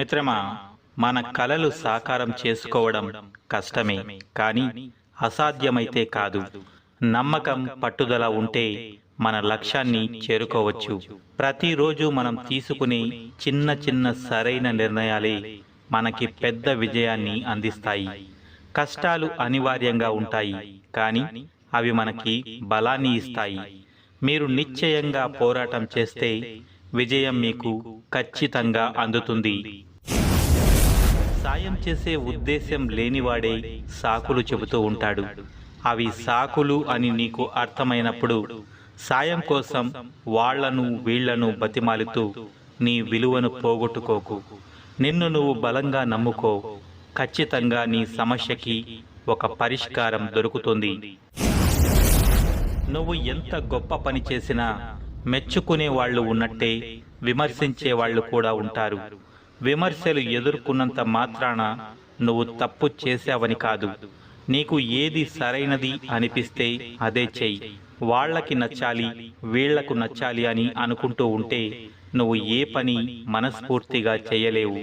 మిత్రమా మన కలలు సాకారం చేసుకోవడం కష్టమే కానీ అసాధ్యమైతే కాదు. నమ్మకం పట్టుదల ఉంటే మన లక్ష్యాన్ని చేరుకోవచ్చు. ప్రతిరోజు మనం తీసుకునే చిన్న చిన్న సరైన నిర్ణయాలే మనకి పెద్ద విజయాన్ని అందిస్తాయి. కష్టాలు అనివార్యంగా ఉంటాయి కానీ అవి మనకి బలాన్ని ఇస్తాయి. మీరు నిశ్చయంగా పోరాటం చేస్తే విజయం మీకు ఖచ్చితంగా అందుతుంది. సాయం చేసే ఉద్దేశం లేనివాడే సాకులు చెబుతూ ఉంటాడు. అవి సాకులు అని నీకు అర్థమైనప్పుడు సాయం కోసం వాళ్ళను వీళ్ళను బతిమాలుతూ నీ విలువను పోగొట్టుకోకు. నిన్ను నువ్వు బలంగా నమ్ముకో. ఖచ్చితంగా నీ సమస్యకి ఒక పరిష్కారం దొరుకుతుంది. నువ్వు ఎంత గొప్ప పని చేసినా మెచ్చుకునే వాళ్ళు ఉన్నట్టే విమర్శించే వాళ్ళు కూడా ఉంటారు. విమర్శలు ఎదుర్కొన్నంత మాత్రాన నువ్వు తప్పు చేశావని కాదు. నీకు ఏది సరైనది అనిపిస్తే అదే చెయ్యి. వాళ్ళకి నచ్చాలి వీళ్ళకు నచ్చాలి అని అనుకుంటూ ఉంటే నువ్వు ఏ పని మనస్ఫూర్తిగా చేయలేవు.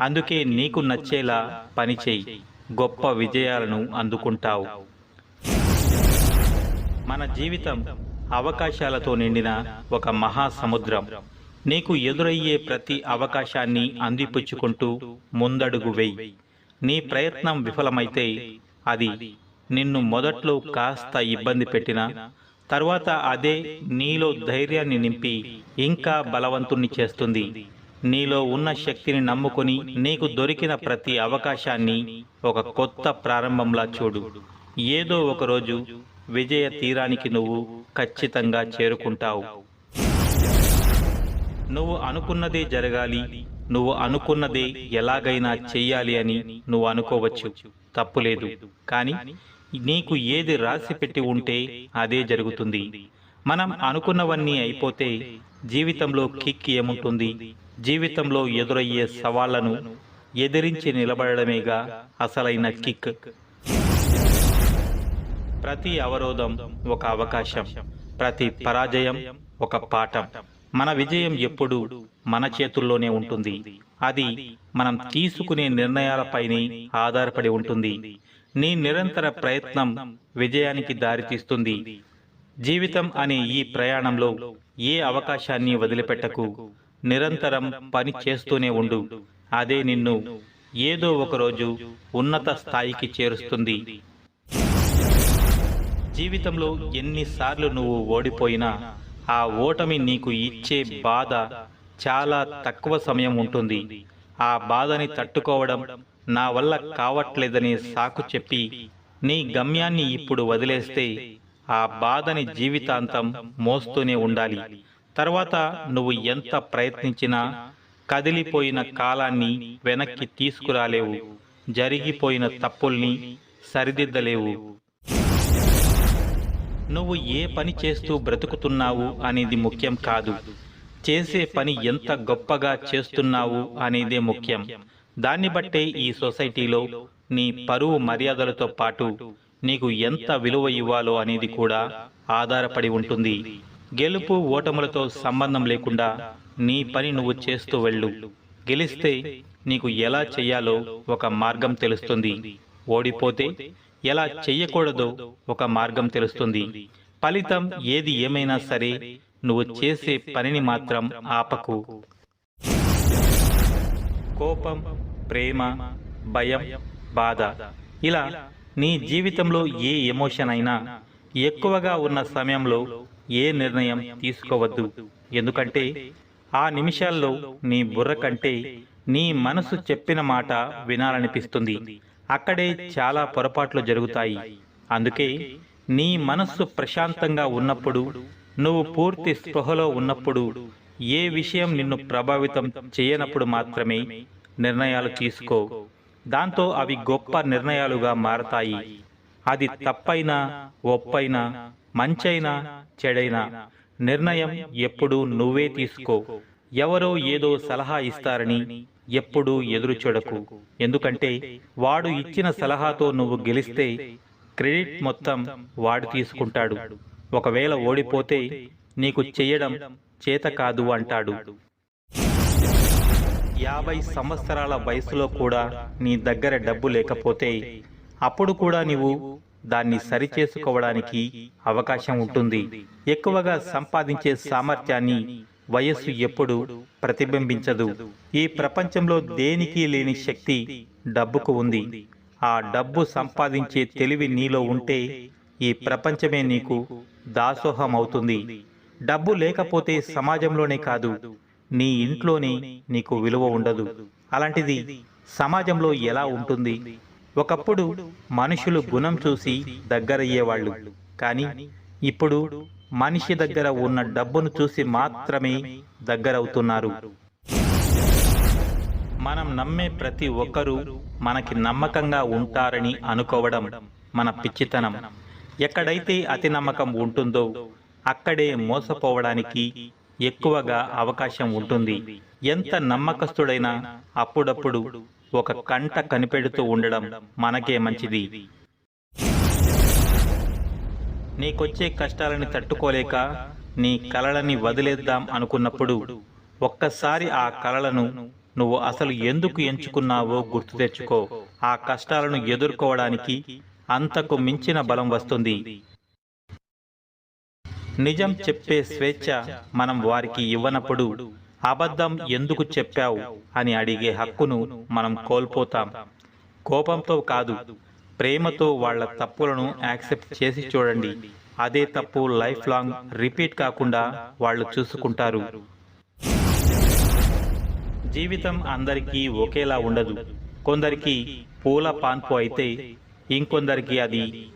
అందుకే నీకు నచ్చేలా పని చెయ్యి. గొప్ప విజయాలను అందుకుంటావు. మన జీవితం అవకాశాలతో నిండిన ఒక మహాసముద్రం. నీకు ఎదురయ్యే ప్రతి అవకాశాన్ని అందిపుచ్చుకుంటూ ముందడుగు వెయ్యి నీ ప్రయత్నం విఫలమైతే అది నిన్ను మొదట్లో కాస్త ఇబ్బంది పెట్టినా తర్వాత అదే నీలో ధైర్యాన్ని నింపి ఇంకా బలవంతుణ్ణి చేస్తుంది. నీలో ఉన్న శక్తిని నమ్ముకొని నీకు దొరికిన ప్రతి అవకాశాన్ని ఒక కొత్త ప్రారంభంలా చూడు. ఏదో ఒకరోజు విజయ తీరానికి నువ్వు ఖచ్చితంగా చేరుకుంటావు. నువ్వు అనుకున్నదే జరగాలి. నువ్వు అనుకున్నదే ఎలాగైనా చెయ్యాలి అని నువ్వు అనుకోవచ్చు. తప్పులేదు కానీ నీకు ఏది రాసి పెట్టి ఉంటే అదే జరుగుతుంది. మనం అనుకున్నవన్నీ అయిపోతే జీవితంలో కిక్ ఏముంటుంది? జీవితంలో ఎదురయ్యే సవాళ్ళను ఎదిరించి నిలబడమేగా అసలైన కిక్? ప్రతి అవరోధం ఒక అవకాశం. ప్రతి పరాజయం ఒక పాఠం. మన విజయం ఎప్పుడు మన చేతుల్లోనే ఉంటుంది. అది మనం తీసుకునే నిర్ణయాలపైనే ఆధారపడి ఉంటుంది. నీ నిరంతర ప్రయత్నం విజయానికి దారితీస్తుంది. జీవితం అనే ఈ ప్రయాణంలో ఏ అవకాశాన్ని వదిలిపెట్టకు? నిరంతరం పని చేస్తూనే ఉండు. అదే నిన్ను ఏదో ఒకరోజు ఉన్నత స్థాయికి చేరుస్తుంది. జీవితంలో ఎన్నిసార్లు నువ్వు ఓడిపోయినా ఆ ఓటమి నీకు ఇచ్చే బాధ చాలా తక్కువ సమయం ఉంటుంది. ఆ బాధని తట్టుకోవడం నా వల్ల కావట్లేదనే సాకు చెప్పి నీ గమ్యాన్ని ఇప్పుడు వదిలేస్తే ఆ బాధని జీవితాంతం మోస్తూనే ఉండాలి. తర్వాత నువ్వు ఎంత ప్రయత్నించినా కదిలిపోయిన కాలాన్ని వెనక్కి తీసుకురాలేవు. జరిగిపోయిన తప్పుల్ని సరిదిద్దలేవు. నువ్వు ఏ పని చేస్తూ బ్రతుకుతున్నావు అనేది ముఖ్యం కాదు. చేసే పని ఎంత గొప్పగా చేస్తున్నావు అనేదే ముఖ్యం. దాన్ని బట్టే ఈ సొసైటీలో నీ పరువు మర్యాదలతో పాటు నీకు ఎంత విలువ ఇవ్వాలో అనేది కూడా ఆధారపడి ఉంటుంది. గెలుపు ఓటములతో సంబంధం లేకుండా నీ పని నువ్వు చేస్తూ వెళ్ళు. గెలిస్తే నీకు ఎలా చెయ్యాలో ఒక మార్గం తెలుస్తుంది. ఓడిపోతే ఎలా చెయ్యకూడదో ఒక మార్గం తెలుస్తుంది. ఫలితం ఏది ఏమైనా సరే నువ్వు చేసే పనిని మాత్రం ఆపకు. కోపం ప్రేమ భయం బాధ ఇలా నీ జీవితంలో ఏ ఎమోషన్ అయినా ఎక్కువగా ఉన్న సమయంలో ఏ నిర్ణయం తీసుకోవద్దు. ఎందుకంటే ఆ నిమిషాల్లో నీ బుర్ర కంటే నీ మనసు చెప్పిన మాట వినాలనిపిస్తుంది. అక్కడే చాలా పొరపాట్లు జరుగుతాయి. అందుకే నీ మనస్సు ప్రశాంతంగా ఉన్నప్పుడు నువ్వు పూర్తి స్పృహలో ఉన్నప్పుడు ఏ విషయం నిన్ను ప్రభావితం చేయనప్పుడు మాత్రమే నిర్ణయాలు తీసుకో. దాంతో అవి గొప్ప నిర్ణయాలుగా మారతాయి. అది తప్పైనా ఒప్పైనా మంచైనా చెడైనా నిర్ణయం ఎప్పుడూ నువ్వే తీసుకో. ఎవరో ఏదో సలహా ఇస్తారని ఎప్పుడూ ఎదురుచూడకు ఎందుకంటే వాడు ఇచ్చిన సలహాతో నువ్వు గెలిస్తే క్రెడిట్ మొత్తం వాడు తీసుకుంటాడు. ఒకవేళ ఓడిపోతే నీకు చేయడం చేత కాదు అంటాడు. యాభై సంవత్సరాల వయసులో కూడా నీ దగ్గర డబ్బు లేకపోతే అప్పుడు కూడా నీవు దాన్ని సరిచేసుకోవడానికి అవకాశం ఉంటుంది. ఎక్కువగా సంపాదించే సామర్థ్యాన్ని వయస్సు ఎప్పుడు ప్రతిబింబించదు. ఈ ప్రపంచంలో దేనికి లేని శక్తి డబ్బుకు ఉంది. ఆ డబ్బు సంపాదించే తెలివి నీలో ఉంటే ఈ ప్రపంచమే నీకు దాసోహం అవుతుంది డబ్బు లేకపోతే సమాజంలోనే కాదు. నీ ఇంట్లోనే నీకు విలువ ఉండదు. అలాంటిది సమాజంలో ఎలా ఉంటుంది? ఒకప్పుడు మనుషులు గుణం చూసి దగ్గరయ్యేవాళ్ళు. కానీ ఇప్పుడు మనిషి దగ్గర ఉన్న డబ్బును చూసి మాత్రమే దగ్గరవుతున్నారు. మనం నమ్మే ప్రతి ఒక్కరూ మనకి నమ్మకంగా ఉంటారని అనుకోవడం మన పిచ్చితనం. ఎక్కడైతే అతి నమ్మకం ఉంటుందో అక్కడే మోసపోవడానికి ఎక్కువగా అవకాశం ఉంటుంది. ఎంత నమ్మకస్తుడైనా అప్పుడప్పుడు ఒక కంట కనిపెడుతూ ఉండడం మనకే మంచిది. నీకొచ్చే కష్టాలని తట్టుకోలేక నీ కలలని వదిలేద్దాం అనుకున్నప్పుడు ఒక్కసారి ఆ కలలను నువ్వు అసలు ఎందుకు ఎంచుకున్నావో గుర్తు తెచ్చుకో. ఆ కష్టాలను ఎదుర్కోవడానికి అంతకు మించిన బలం వస్తుంది. నిజం చెప్పే స్వేచ్ఛ మనం వారికి ఇవ్వనప్పుడు అబద్ధం ఎందుకు చెప్పావు అని అడిగే హక్కును మనం కోల్పోతాం. కోపంతో కాదు ప్రేమతో వాళ్ళ తప్పులను యాక్సెప్ట్ చేసి చూడండి. అదే తప్పు లైఫ్ లాంగ్ రిపీట్ కాకుండా వాళ్ళు చూసుకుంటారు. జీవితం అందరికీ ఒకేలా ఉండదు. కొందరికి పూల పాన్పు అయితే ఇంకొందరికి అది